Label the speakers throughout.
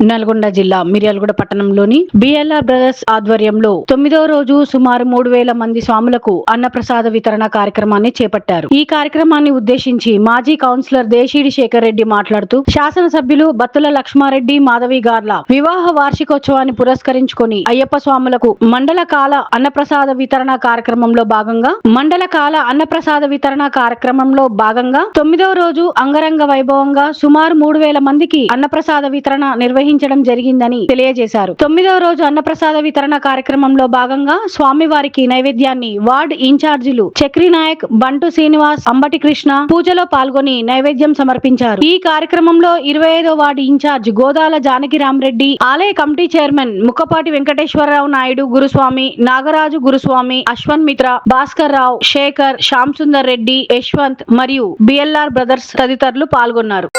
Speaker 1: నల్గొండ జిల్లా మిర్యాలగూడ పట్టణంలోని BLR brothers ఆధ్వర్యంలో తొమ్మిదో రోజు సుమారు మూడు వేల మంది స్వాములకు అన్నప్రసాద వితరణ కార్యక్రమాన్ని చేపట్టారు. ఈ కార్యక్రమాన్ని ఉద్దేశించి మాజీ కౌన్సిలర్ దేశీడి శేఖర్ రెడ్డి మాట్లాడుతూ శాసనసభ్యులు బత్తుల లక్ష్మారెడ్డి మాధవి గార్ల వివాహ వార్షికోత్సవాన్ని పురస్కరించుకొని అయ్యప్ప స్వాములకు మండల కాల అన్నప్రసాద వితరణ కార్యక్రమంలో భాగంగా మండల కాల అన్నప్రసాద వితరణ కార్యక్రమంలో భాగంగా తొమ్మిదో రోజు అంగరంగ వైభవంగా సుమారు మూడు వేల మందికి అన్నప్రసాద వితరణ నిర్వహించడం జరిగిందని తెలియజేశారు. తొమ్మిదవ రోజు అన్నప్రసాద వితరణ కార్యక్రమంలో భాగంగా స్వామివారికి నైవేద్యాన్ని వార్డ్ ఇన్ఛార్జీలు చక్రి నాయక్ బంటు శ్రీనివాస్ అంబటి కృష్ణ పూజలో పాల్గొని నైవేద్యం సమర్పించారు. ఈ కార్యక్రమంలో ఇరవై ఐదో వార్డు ఇన్ఛార్జ్ గోదాల జానకిరామరెడ్డి ఆలయ కమిటీ చైర్మన్ ముక్కపాటి వెంకటేశ్వరరావు నాయుడు గురుస్వామి నాగరాజు గురుస్వామి అశ్వన్ మిత్ర భాస్కర్ రావు శేఖర్ శ్యామ్ సుందర్ రెడ్డి యశ్వంత్ మరియు బిఎల్ఆర్ బ్రదర్స్ తదితరులు పాల్గొన్నారు.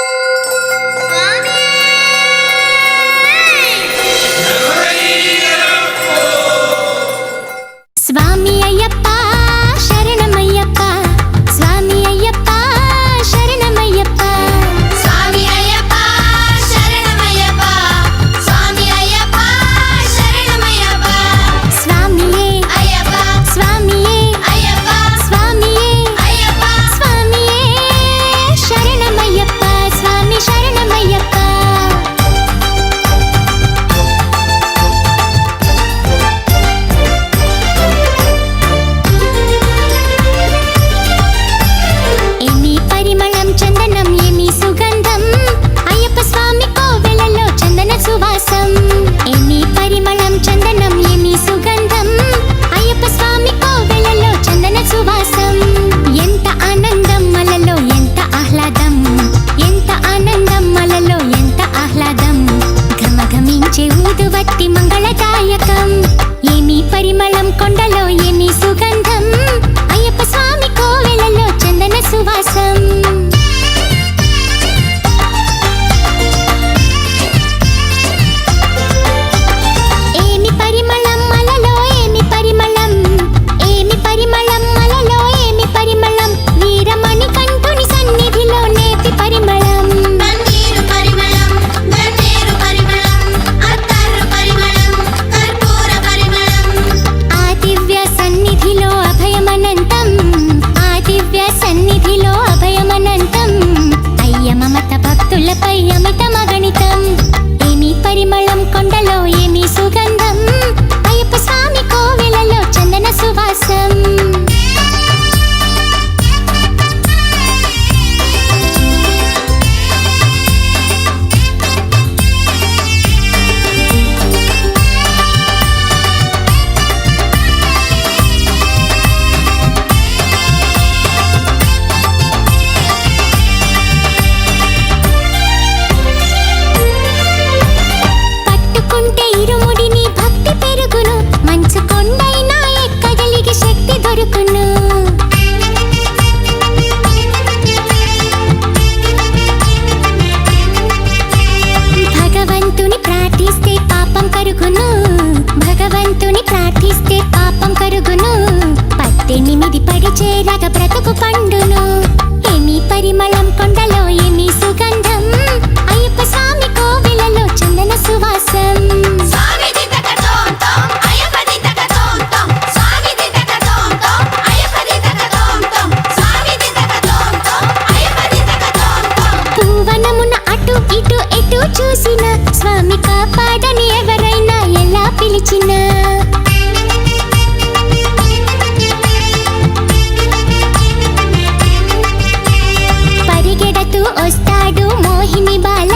Speaker 2: వస్తాడు మోహిని బాల.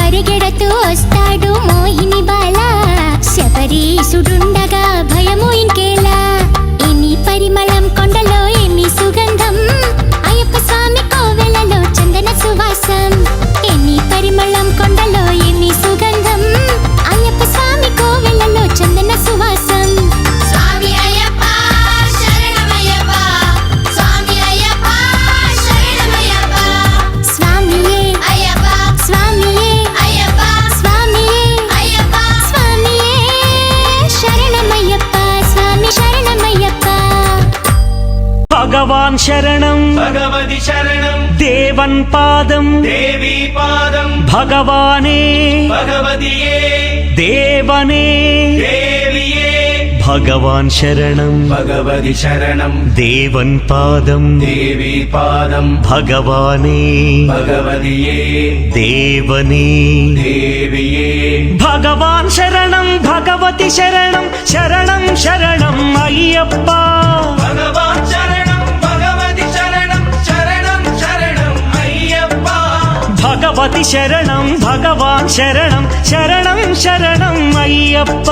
Speaker 2: పరిగెడుతూ వస్తాడు మోహిని బాల. శబరీషుడు
Speaker 3: భగవాన్ శరణం
Speaker 4: భగవతి శరణం
Speaker 3: దేవన్ పాదం
Speaker 4: దేవీ పాదం
Speaker 3: భగవానే
Speaker 4: భగవతియే
Speaker 3: దేవనే
Speaker 4: దేవియే
Speaker 3: భగవాన్ శరణం
Speaker 4: భగవతి శరణం
Speaker 3: దేవన్ పాదం
Speaker 4: దేవీ పాదం
Speaker 3: భగవానే
Speaker 4: భగవతియే
Speaker 3: దేవనే
Speaker 4: దేవియే
Speaker 3: భగవాన్ శరణం భగవతి శరణం శరణం శరణం అయ్యప్ప
Speaker 4: భగవాన్ శరణం శరణం
Speaker 3: భగవాన్ శరణం శరణం శరణం అయ్యప్ప.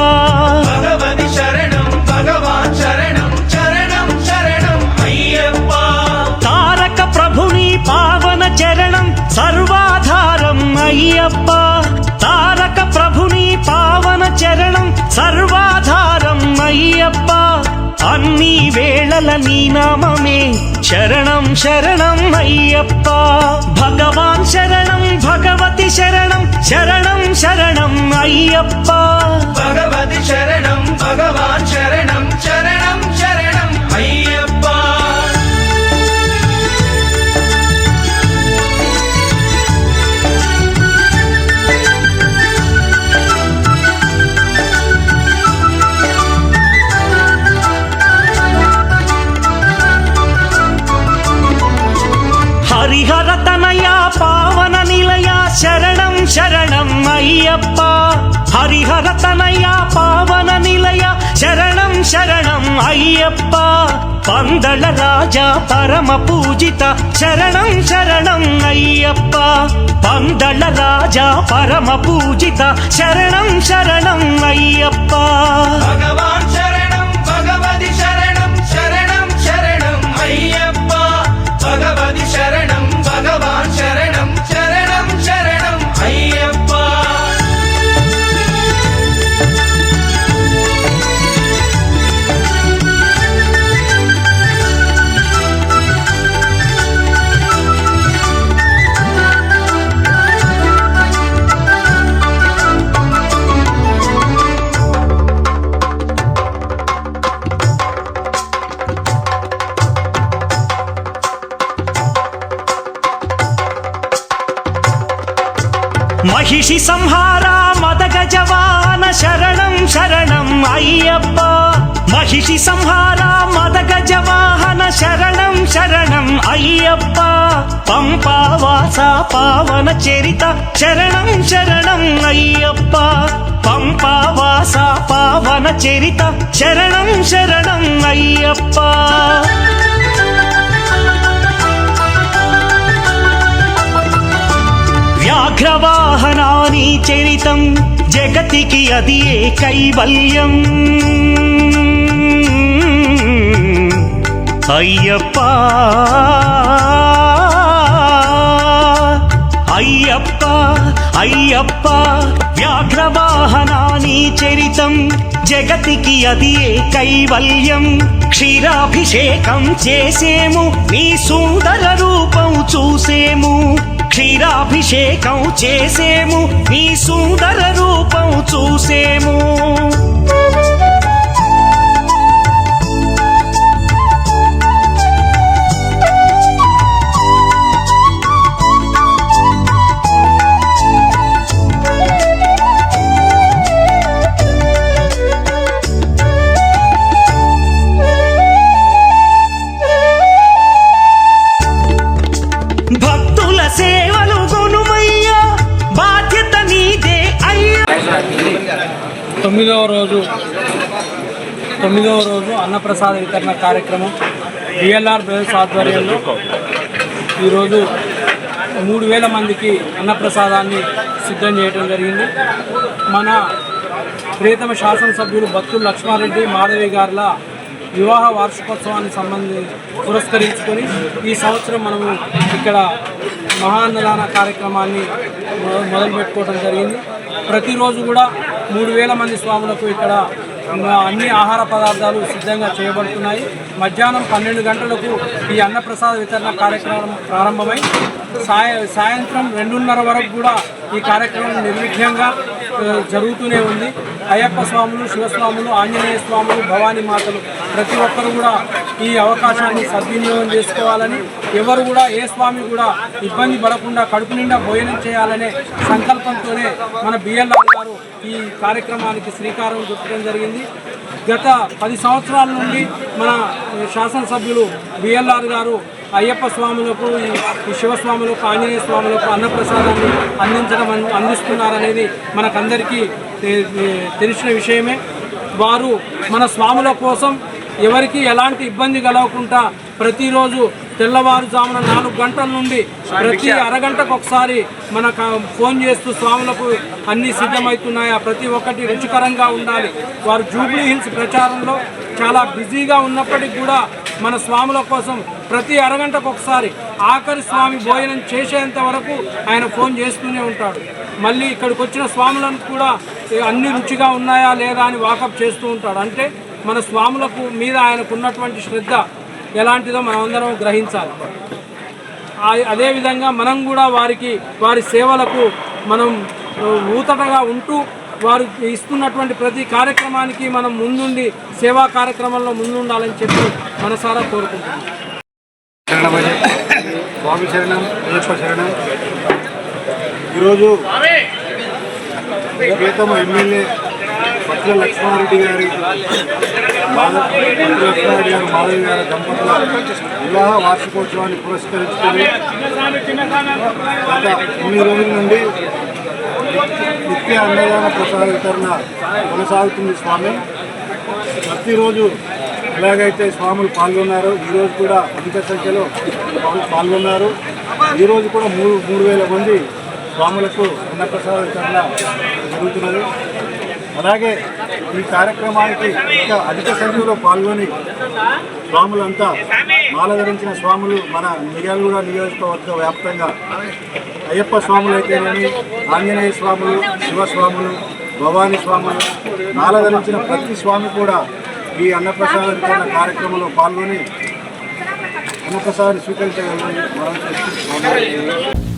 Speaker 4: భగవతి శరణం భగవాన్ శరణం శరణం శరణం అయ్యప్ప.
Speaker 3: తారక ప్రభుని పావన చరణం సర్వాధారం అయ్యప్ప. తారక ప్రభుని పావన చరణం సర్వాధారం అయ్యప్ప. అన్ని వేళల నీ నామమే. శరణం శరణం అయ్యప్ప. భగవాన్ శరణం భగవతి శరణం శరణం శరణం అయ్యప్ప.
Speaker 4: భగవతి శరణం భగవాన్ శరణం అయ్యప్ప
Speaker 3: పందళ రాజా పరమ పూజిత శరణం శరణం అయ్యప్ప. పందళ రాజా పరమ పూజిత శరణం శరణం అయ్యప్ప. మహిషి సంహార మదగజవాన శరణం శరణం అయ్యప్ప. మహిషి సంహార మదగజవాహన శరణం శరణం అయ్యప్ప. పంపావాస పావన చరిత శరణం శరణం అయ్యప్ప. పంపావాస పావన చరిత శరణం శరణం అయ్యప్ప. అగ్రవాహనాని చరితం? జగతికి అది ఏ కైవల్యం? అయ్యప్ప! అయ్యప్ప! అయ్యప్ప! వ్యాఘ్రవాహనాని చరితం? జగతికి అది ఏ కైవల్యం? క్షీరాభిషేకం చేసేము నీ సుందర రూపం చూసేము. క్షీరాభిషేకం చేసేము నీ సుందర రూపం చూసేము.
Speaker 5: తొమ్మిదవ రోజు తొమ్మిదవ రోజు అన్నప్రసాద వితరణ కార్యక్రమం బిఎల్ఆర్ బ్రదర్స్ ఆధ్వర్యంలో. ఈరోజు మూడు వేల మందికి అన్నప్రసాదాన్ని సిద్ధం చేయడం జరిగింది. మన ప్రియతమ శాసనసభ్యులు భక్తులు లక్ష్మారెడ్డి మాధవి గారుల వివాహ వార్షికోత్సవాన్ని సంబంధి పురస్కరించుకొని ఈ సంవత్సరం మనము ఇక్కడ మహాన్నదాన కార్యక్రమాన్ని మొదలుపెట్టుకోవడం మొదలు పెట్టుకోవడం జరిగింది. ప్రతిరోజు కూడా మూడు వేల మంది స్వాములకు ఇక్కడ అన్ని ఆహార పదార్థాలు సిద్ధంగా చేయబడుతున్నాయి. మధ్యాహ్నం పన్నెండు గంటలకు ఈ అన్నప్రసాద వితరణ కార్యక్రమం ప్రారంభమై సాయ సాయంత్రం రెండున్నర వరకు కూడా ఈ కార్యక్రమం నిర్విఘ్నంగా జరుగుతూనే ఉంది. అయ్యప్ప స్వాములు శివస్వాములు ఆంజనేయ స్వాములు భవానీ మాతలు ప్రతి ఒక్కరు కూడా ఈ అవకాశాన్ని సద్వినియోగం చేసుకోవాలని ఎవరు కూడా ఏ స్వామి కూడా ఇబ్బంది పడకుండా కడుపు నిండా భోజనం చేయాలనే సంకల్పంతోనే మన బిఎల్ఆర్ గారు ఈ కార్యక్రమానికి శ్రీకారం చుట్టడం జరిగింది. గత పది సంవత్సరాల నుండి మన శాసనసభ్యులు బిఎల్ఆర్ గారు అయ్యప్ప స్వాములకు ఈ- శివస్వాములకు ఆంజనేయ స్వాములకు అన్నప్రసాదాన్ని అందించడం అందిస్తున్నారనేది మనకందరికీ తెలిసిన విషయమే. వారు మన స్వాముల కోసం ఎవరికి ఎలాంటి ఇబ్బంది కలగకుండా ప్రతిరోజు తెల్లవారుజామున నాలుగు గంటల నుండి ప్రతి అరగంటకు ఒకసారి మన ఫోన్ చేస్తూ స్వాములకు అన్నీ సిద్ధమవుతున్నాయా. ప్రతి ఒక్కటి రుచికరంగా ఉండాలి. వారు జూబ్లీ హిల్స్ ప్రచారంలో చాలా బిజీగా ఉన్నప్పటికీ కూడా మన స్వాముల కోసం ప్రతి అరగంటకు ఒకసారి ఆఖరి స్వామి భోజనం చేసేంత వరకు ఆయన ఫోన్ చేస్తూనే ఉంటాడు. మళ్ళీ ఇక్కడికి వచ్చిన స్వాములను కూడా అన్ని రుచిగా ఉన్నాయా లేదా అని వాకప్ చేస్తూ ఉంటాడు. అంటే మన స్వాములకు మీద ఆయనకు ఉన్నటువంటి శ్రద్ధ ఎలాంటిదో మనం అందరం గ్రహించాలి అదేవిధంగా మనం కూడా వారికి వారి సేవలకు మనం ఊతటగా ఉంటూ వారు ఇస్తున్నటువంటి ప్రతి కార్యక్రమానికి మనం ముందుండి సేవా కార్యక్రమంలో ముందుండాలని చెప్పి మనసారా కోరుకుంటున్నాం.
Speaker 6: స్వామి శరణం అయ్యప్ప శరణం. ఈరోజు ప్రియతమ ఎమ్మెల్యే పట్ల లక్ష్మారెడ్డి గారి మాధవ్ పట్ల లక్ష్మారెడ్డి గారు మాధవి గారి దంపతుల వివాహ వార్షికోత్సవాన్ని పురస్కరించుకొని గత తొమ్మిది రోజుల నుండి నిత్య అన్నదాన ప్రసాద వితరణ కొనసాగుతుంది స్వామి. ప్రతిరోజు ఎలాగైతే స్వాములు పాల్గొన్నారు ఈరోజు కూడా అధిక సంఖ్యలో స్వాములు పాల్గొన్నారు. ఈరోజు కూడా మూడు మూడు వేల మంది స్వాములకు అన్నప్రసాద వితరణ జరుగుతున్నది. అలాగే ఈ కార్యక్రమానికి ఇంకా అధిక సంఖ్యలో పాల్గొని స్వాములంతా మాల ధరించిన స్వాములు మన మిర్యాలగూడ నియోజకవర్గ వ్యాప్తంగా అయ్యప్ప స్వాములు అయితేనేమి ఆంజనేయ స్వాములు శివస్వాములు భవానీ స్వాములు మాల ధరించిన ప్రతి స్వామి కూడా ఈ అన్నప్రసాద వితరణ కార్యక్రమంలో పాల్గొని అన్నప్రసాదాన్ని స్వీకరించగలని మనం